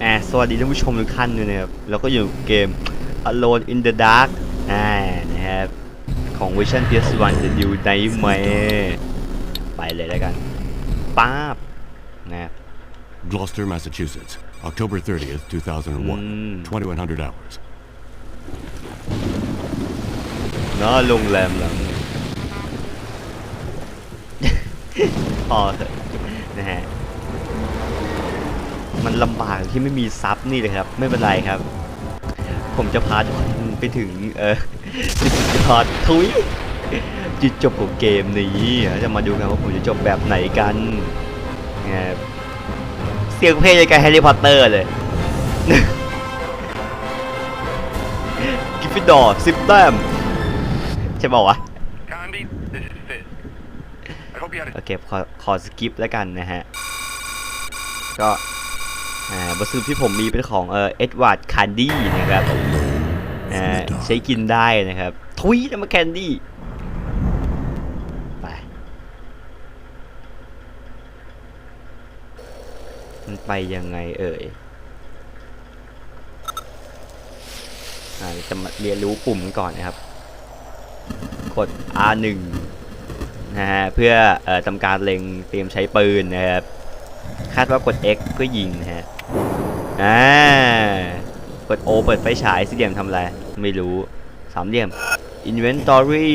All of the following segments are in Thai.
แอบสวัสดีท่านผู้ชมทุกท่านด้วยนะครับแล้วก็อยู่เกม Alone in the Dark อ่านะครับ ของ Vision PS1 The New Nightmare ไปเลยแล้วกันป๊าบนะครับ Gloucester, Massachusetts, October 30th, 2001. 2100 hours. เนาะโรงแรมหลังพอเถอะนะฮะ มันลำบากที่ไม่มีซับนี่เลยครับ ไม่เป็นไรครับ ผมจะพาทุกคนไปถึงเออจุดยอดทุยจุดจบของเกมนี้จะมาดูกันว่าผมจะจบแบบไหนกันนะครับเสียงเพลงยังกับแฮร์รี่พอตเตอร์เลยกิฟฟิดอร์สิบแต้มใช่ป่าวะ Condi, this is Fizz. I hope you had a โอเคขอขอสกิปแล้วกันนะฮะ ก็ อ่าบทสรุปที่ผมมีเป็นของเอ่อเอ็ดวาร์ดคันดี้นะครับอ่าใช้กินได้นะครับทวีตมาแคนดี้ไปมันไปยังไงเอ่ยอ่าจะมาเรียนรู้ปุ่มกันก่อนนะครับ กด R1 นะฮะเพื่อเอ่อทำการเล็งเตรียมใช้ปืนนะครับ คาดว่ากด X เพื่อยิงนะฮะ อ่ากด O เปิดไฟฉายสี่เหลี่ยมทำอะไร ไม่รู้สามเหลี่ยม Inventory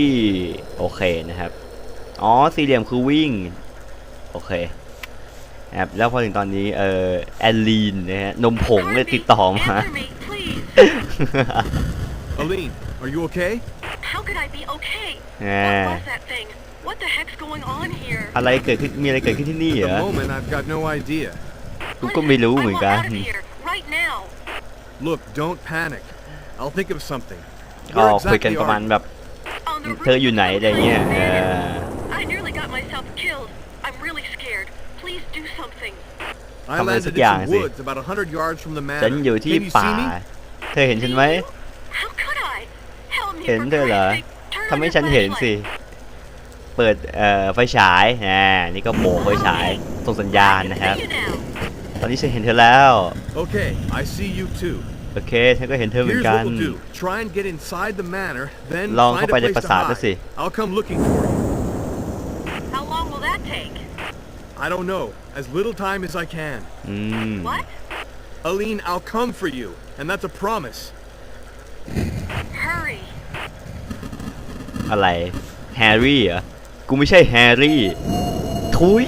โอเคนะครับ อ๋อสี่เหลี่ยมคือวิ่ง โอเคนะครับแล้วพอถึงตอนนี้เอ่อแอลลีนนะฮะนมผงเลยติดต่อมา Answer me, please. Aline, are you okay? How could I be okay? Yeah. What was that thing? What the heck's going on here? อะไรเกิดขึ้นมีอะไรเกิดขึ้นที่นี่ At เหร the อ moment, I've got no idea. กูก็ไม่รู้ Listen, เหมือน I กั want น out of here, right now. Look, don't panic. I'll think of something. ก็ Where คุยกัน exactly ประมาณ are แบบ On the เธออยู่ไหนอะไรเงี้ยเออ I nearly got myself killed. I'm really scared. Please do something. you? I Không landed in dạng some gì. woods about 100 yards from the ฉัน manor. อยู่ที่ Can you ป่า see me? เธอเห็นฉันไหม How could I? Help me เห็น for เธอเหรอ Christ's sake. Turn ทำให้ on ฉัน your เห็นสิ flashlight. เปิดเอ่อไฟฉายอ่านี่ก็โบกไฟฉายส่งสัญญาณ I can นะครับ see you now. ตอนนี้ฉันเห็นเธอแล้ว Okay, I see you too. โอเค ฉันก็เห็นเธอเหมือ Here's นกั what น we'll do. Try and get inside the manor, then ลอง find เข้า a ไปใน place ปรา to สาทดูสิ hide. I'll come looking for you. How long will that take? I don't know. As little time as I can. อืม What? Aline, I'll come for you. And that's a promise. Hurry. อะไร แฮร์รี่เหรอ กูไม่ใช่แฮร์รี่ ทุย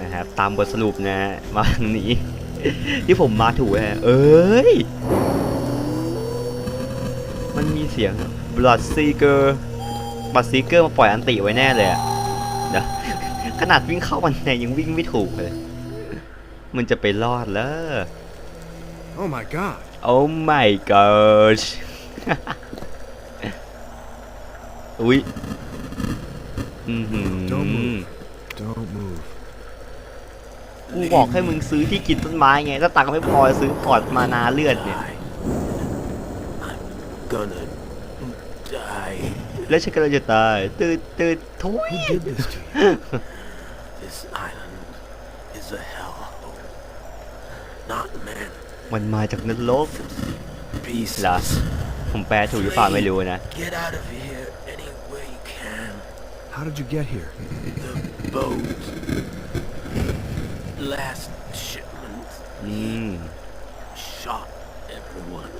นะครับตามบทสรุปนะมาทางนี้ ที่ผมมาถูกฮะเอ้ย มันมีเสียง Blood Seeker Blood Seeker มาปล่อยอันติไว้แน่เลยอะเดี๋ยวขนาดวิ่งเข้ามันในยังวิ่งไม่ถูกเลย มันจะไปรอดแล้ว Oh my god. Oh my gosh อุ๊ยอือหือ Don't move. Don't move. กูบอกให้มึงซื้อที่กินต้นไม้ไงถ้าตังค์ไม่พอซื้อพอร์ตมานาเลือดเนี่ย gonna die. แล้วฉันก็เลยจะตายตืดตืดทุย Who did this to you? This island is a hellhole. Not man. มันมาจากนรก Beasts. เหรอผมแปลถูกหรือเปล่าไม่รู้นะ Get out of here How did you get here? The boat. Last shipment อืม shot everyone.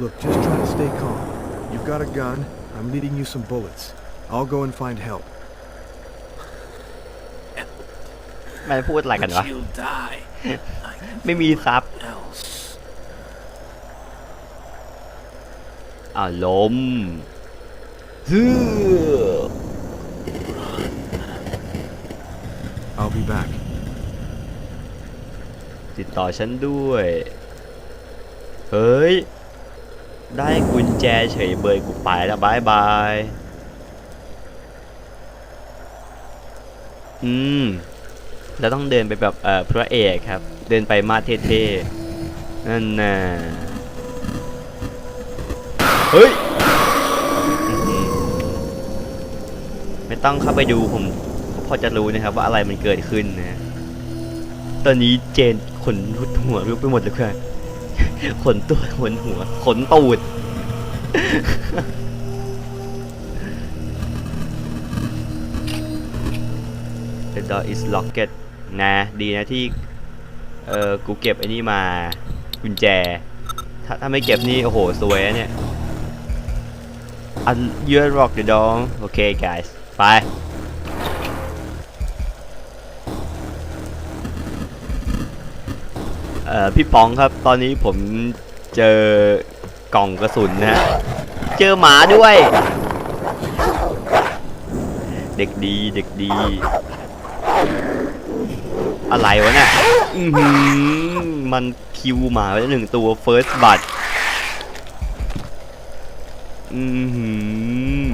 Look, just try to stay calm. You've got a gun. I'm leading you some bullets. I'll go and find help. มันพูดอะไรกันวะ But you'll die. ไม่มีซับ อ่าวล้มฮือ I'll be back. ติดต่อฉันด้วย เฮ้ย ได้กุญแจเฉยเบยกูไปแล้วบายบาย อืม แล้วต้องเดินไปแบบเอ่อพระเอกครับ เดินไปมาเท่ๆ นั่นน่ะ เฮ้ย ไม่ต้องเข้าไปดูผมพอจะรู้นะครับว่าอะไรมันเกิดขึ้นนะ ตอนนี้เจนขนหัวรุกไปหมดเลยเพื่ขนตัวขนหัว ขนตูด The door is locked นะ ดีนะที่ เออกูเก็บไอ้นี่มากุญแจ ถ้าถ้าไม่เก็บนี่ โอ้โห สวยนะเนี่ย Un you unlock the door โอเค guys ไปเอ่อพี่ปองครับตอนนี้ผมเจอกล่องกระสุนนะฮะเจอหมาด้วย เด็กดีเด็กดี อะไรวะเนี่ยอือหือมันคิวหมาไว้แล้วหนึ่งตัว first blood อือหือ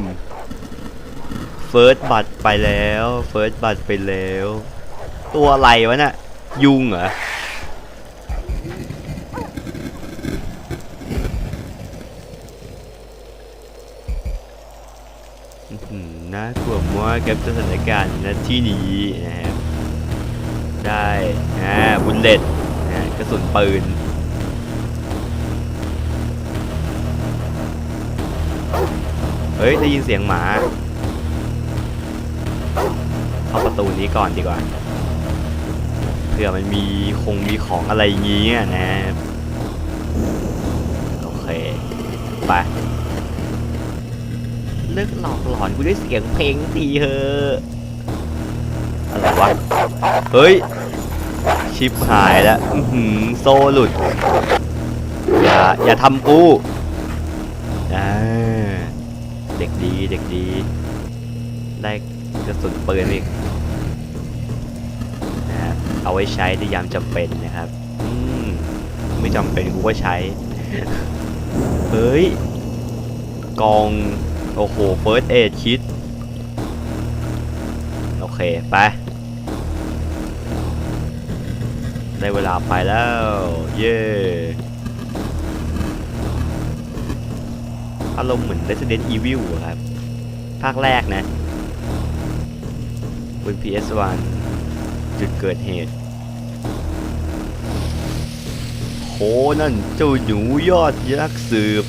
first blood ไปแล้ว first blood ไปแล้ว ตัวอะไรวะเนี่ยยุงเหรอน่ากลัวมากกับสถานการณ์ณที่นี้นะครับได้อ่าบุลเลตนะกระสุนปืน ฮ้ยได้ยินเสียงหมา เข้าประตูนี้ก่อนดีกว่าเผื่อมันมีคงมีของอะไรอย่างงี้อะนะโอเคไปเลิกหลอกหลอนกูด้วยเสียงเพลงทีเฮอะอะไรวะเฮ้ยชิบหายแล้วโซ่หลุดอย่าอย่าทำกู ด็กดีเด็กดี ได้กระสุนปืนอีกนะเอาไว้ใช้ในยามจำเป็นนะครับอืมไม่จำเป็นกูก็ใช้ เฮ้ย กอง โอ้โหเฟิร์สเอ d คิด โอเค ไป ได้เวลาไปแล้ว เย้ อารมณ์เหมือน Resident Evil ครับ ภาคแรกนะบน PS1 จุดเกิดเหตุโหนั่นเจ้าหนูยอดยักษ์สืบ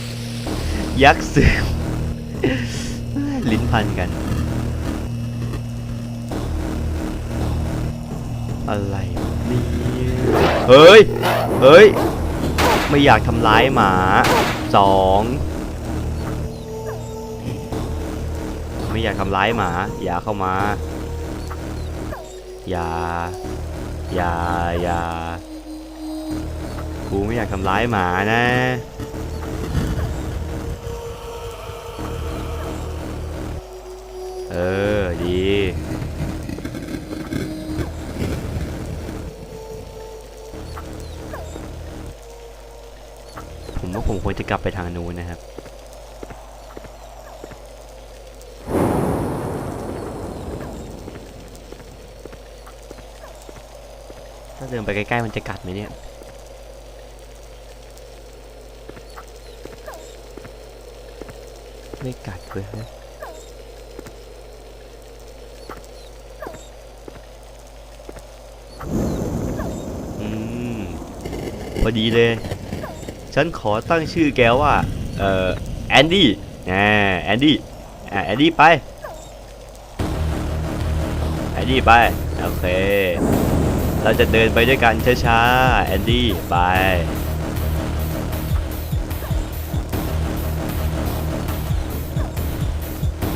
ยักษ์สืบ ลิ้นพันกัน อะไรเนี่ยเฮ้ย เฮ้ย ไม่อยากทำร้ายหมาสอง ไม่อยากทำร้ายหมา อย่าเข้ามา อย่า อย่า อย่า กูไม่อยากทำร้ายหมานะเออ ดี ผมว่าผมควรจะกลับไปทางนู้นนะครับาเดินไปใกล้ๆมันจะกัดไหมเนี่ยไม่กัดเลยนะอืมพอดีเลย ฉันขอตั้งชื่อแกว่า เอ่อแอนดี้อ่าแอนดี้อ่าแอนดี้ไปแอนดี้ไป โอเค เราจะเดินไปด้วยกันช้าๆแอนดี้ไป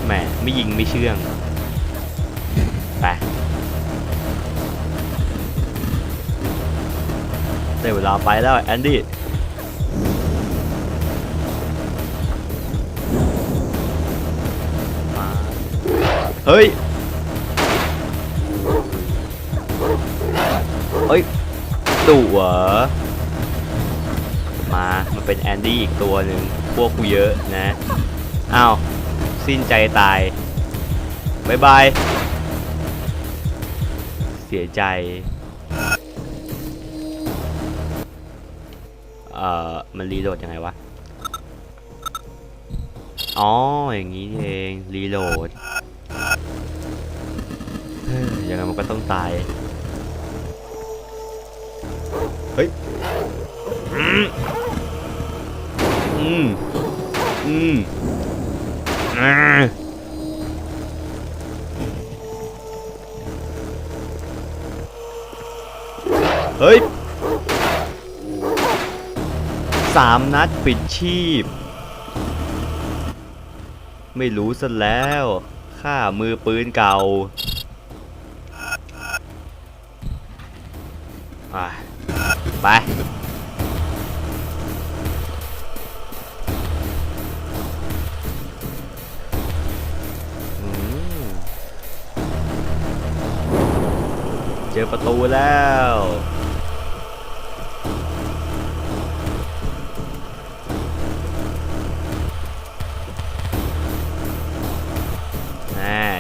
แหมไม่ยิงไม่เชื่องไปได้เวลาไปแล้วแอนดี้เฮ้ย เฮ้ยดุเหรอมา มันเป็นแอนดี้อีกตัวหนึ่งพวกกูเยอะนะ อ้าว สิ้นใจตายบายบาย เสียใจ เอ่อ มันรีโหลดยังไงวะ อ๋อ อย่างนี้เอง รีโหลดยังไงมันก็ต้องตาย เฮ้ย อืม อืม อืมอ่าเฮ้ยสามนัดปิดชีพ ไม่รู้ซะแล้ว ข้ามือปืนเก่า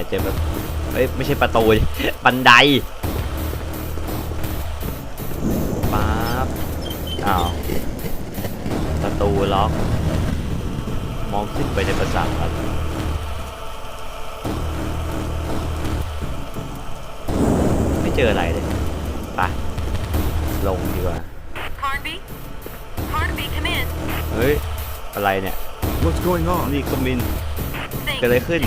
เจอประเอ้ยไม่ใช่ประตูดิบันไดปั๊บอ้าวประตูล็อกมองขึ้นไปในปราสาทครับไม่เจออะไรเลยไปลงดีกว่า Carnby? Carnby, come in. เฮ้ย อะไรเนี่ย What's going on? นี่ก็มิน Things. เกิดอะไรขึ้น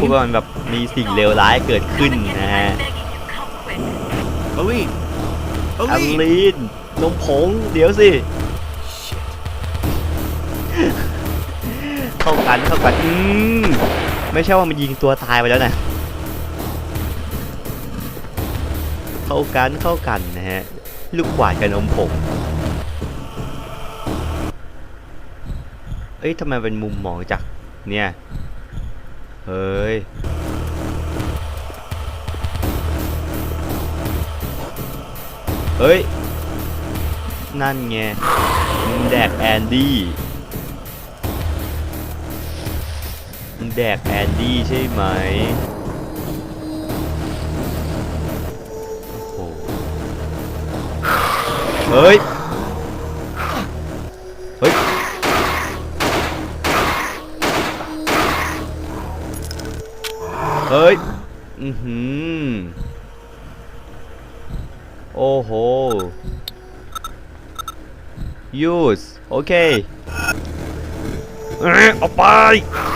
พูดว่ามันแบบมีสิ่งเลวร้ายเกิดขึ้น Come and get นะ it. ฮะ I'm begging you, come quick. Aline! อ Aline! ลีนนมผง เดี๋ยวสิ เข้ากันเข้ากันอืมไม่ใช่ว่ามันยิงตัวตายไปแล้วนะเข้ากันเข้ากันนะฮะ ลูกกวาดกับนมผงเอ้ยทำไมเป็นมุมมองจากเนี่ย เฮ้ย เฮ้ย นั่นไงมึงแดกแอนดี้มึงแดกแอนดี้ใช่ไหมโอ้โหเฮ้ย เฮ้ย อือหือ โอ้โห use โอเคเอ้ยเอาไป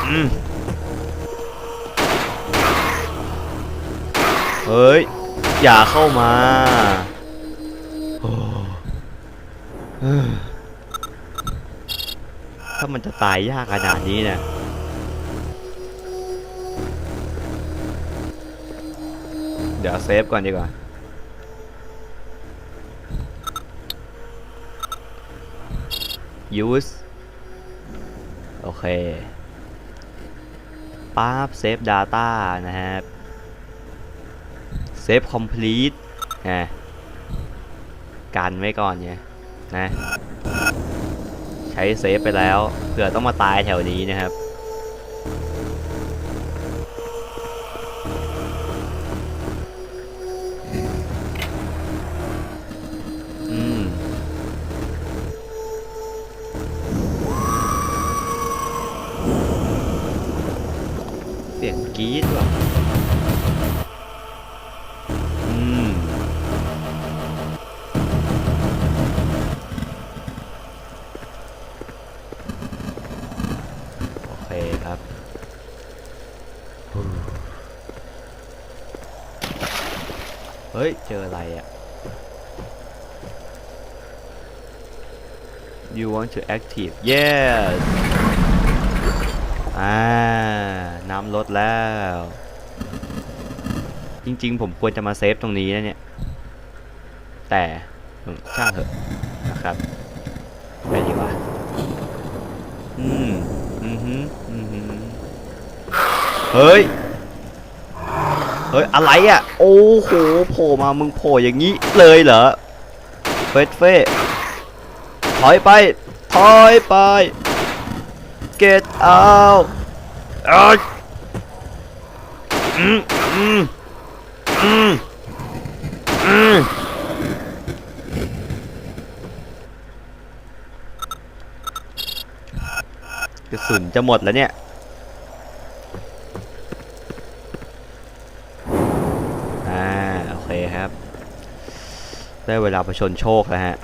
อืมเฮ้ย อย่าเข้ามาโอ้เอ้อถ้ามันจะตายยากขนาดนี้นะ ดี๋ยวเซฟก่อนดีกว่า use โอเคปั๊บ save data นะครับ save complete นะกันไว้ก่อนเนี่ยนะใช้เซฟไปแล้วเผื่อต้องมาตายแถวนี้นะครับ สียงกรี๊ดว่ะอืมโอเคครับเฮ้ย เจออะไรอะ you want to active yes อ่า น้ำลดแล้ว จริง ๆ ผมควรจะมาเซฟตรงนี้นะเนี่ย แต่ช่างเถอะนะครับไปดีกว่า อืม อือหืออือหือเฮ้ย เฮ้ย อะไรอะ โอ้โห โผล่มา มึงโผล่อย่างนี้เลยเหรอ เฟสเฟ่ถอยไป ถอยไป get out เอ้ยอืมอืมอืมอืมระสุนจะหมดแล้วเนี่ยอ่าโอเคครับ ได้เวลาประชนโชคแล้วฮะ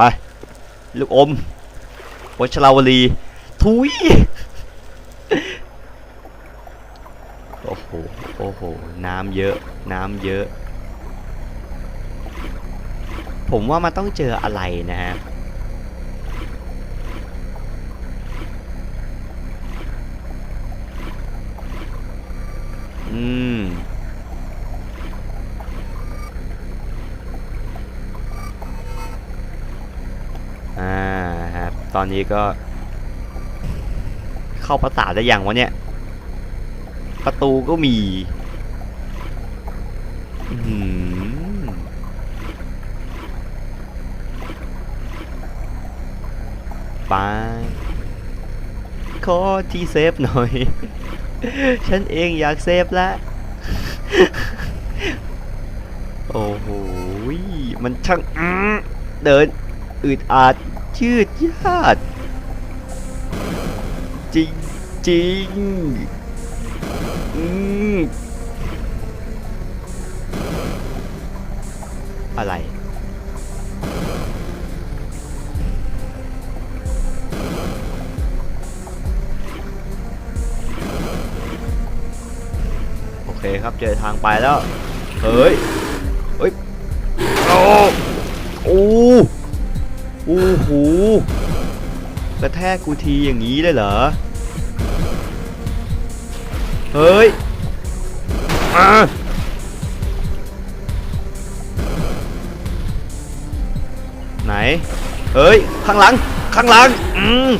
ไปลูกอมวชราวลีทุยโอ้โหโอ้โหน้ำเยอะ น้ำเยอะ ผมว่ามันต้องเจออะไรนะฮะอืม ตอนนี้ก็ เข้าประสาทได้อยังวะเนี่ย ประตูก็มีไปขอที่เซฟหน่อย ฉันเองอยากเซฟล้วโอ้โห มันช่างเดิน อึดอัด ชืดยาด จริงจริงอืมอะไร โอเคครับเจอทางไปแล้ว เฮ้ย เฮ้ย โอ้โอ้ โอ้โหกระแทกกูทีอย่างนี้เลยเหรอ เฮ้ยอะไหน เฮ้ย ข้างหลัง ข้างหลัง อืม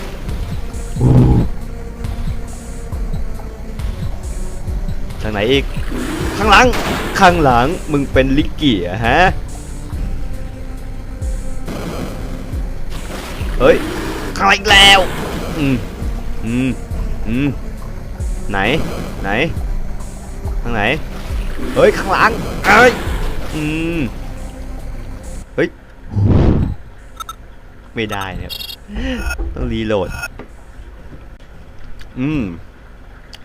ทางไหนอีก ข้างหลัง ข้างหลัง มึงเป็นลิกกี้อะฮะ ข้างหลังอีกแล้วอืมอืมอืมไหน ไหน ทางไหน เฮ้ย ข้างหลังเอ้ยอืมเฮ้ย ไม่ได้เนี่ยต้องรีโหลด อืม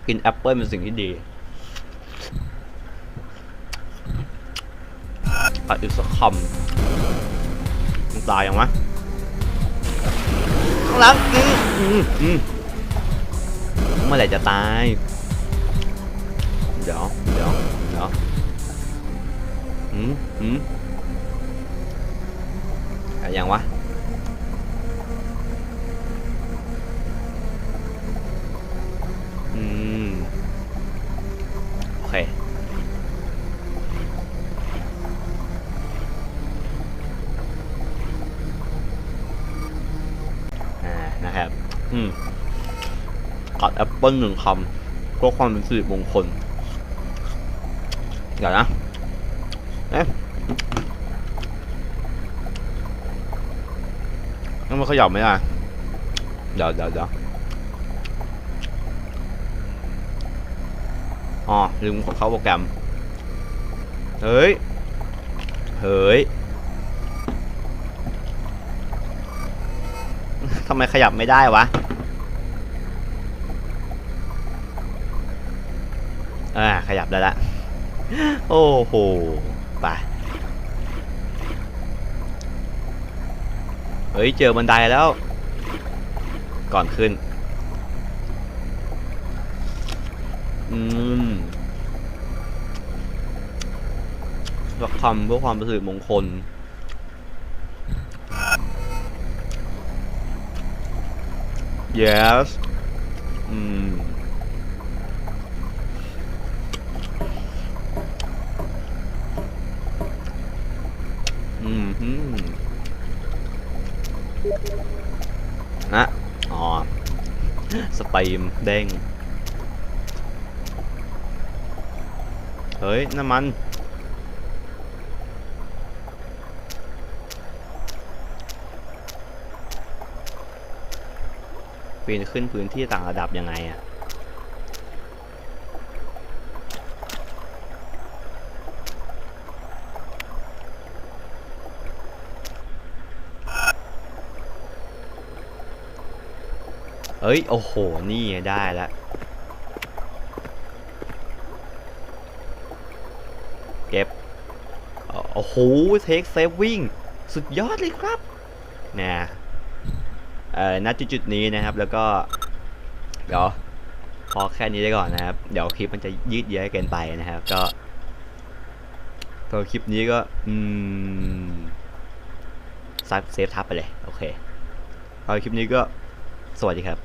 กินแอปเปิลเป็นสิ่งที่ดีอัดอีกสักคำมันตายยังวะข้าง หลังอืมอืมอืมเมื่อไหร่จะตาย เดี๋ยวเดี๋ยวเดี๋ยวอืมอืมอะไรยังวะ ปิ้ลหนึ่งคำเพื่อความเป็นสิริมงคลเดี๋ยวนะเอ๊ะยังไม่ขยับไม่ได้เดี๋ยวเดี๋ยวเดี๋ยวอ๋อลืมเข้าโปรแกรม เฮ้ย เฮ้ยทำไมขยับไม่ได้วะ อ่าขยับได้ละ โอ้โห ไป เฮ้ย เจอบันไดแล้ว ก่อนขึ้น อืมสักคำเพื่อความเป็นสิริมงคล yes อืมฮึ นะอ๋อสตรีมเด้ง เฮ้ย น้ำมัน ปีนขึ้นพื้นที่ต่างระดับยังไงอะ เอ้ย โอ้โห นี่ได้แล้วเก็บ โอ้โห เทคเซฟวิ่ง สุดยอดเลยครับนะเอ่อณจุดๆนี้นะครับ แล้วก็ เดี๋ยว พอแค่นี้ได้ก่อนนะครับ เดี๋ยวคลิปมันจะยืดเยื้อเกินไปนะครับ ก็ตัวคลิปนี้ก็ อืมซับเซฟทับไปเลย โอเคพอคลิปนี้ก็สวัสดีครับ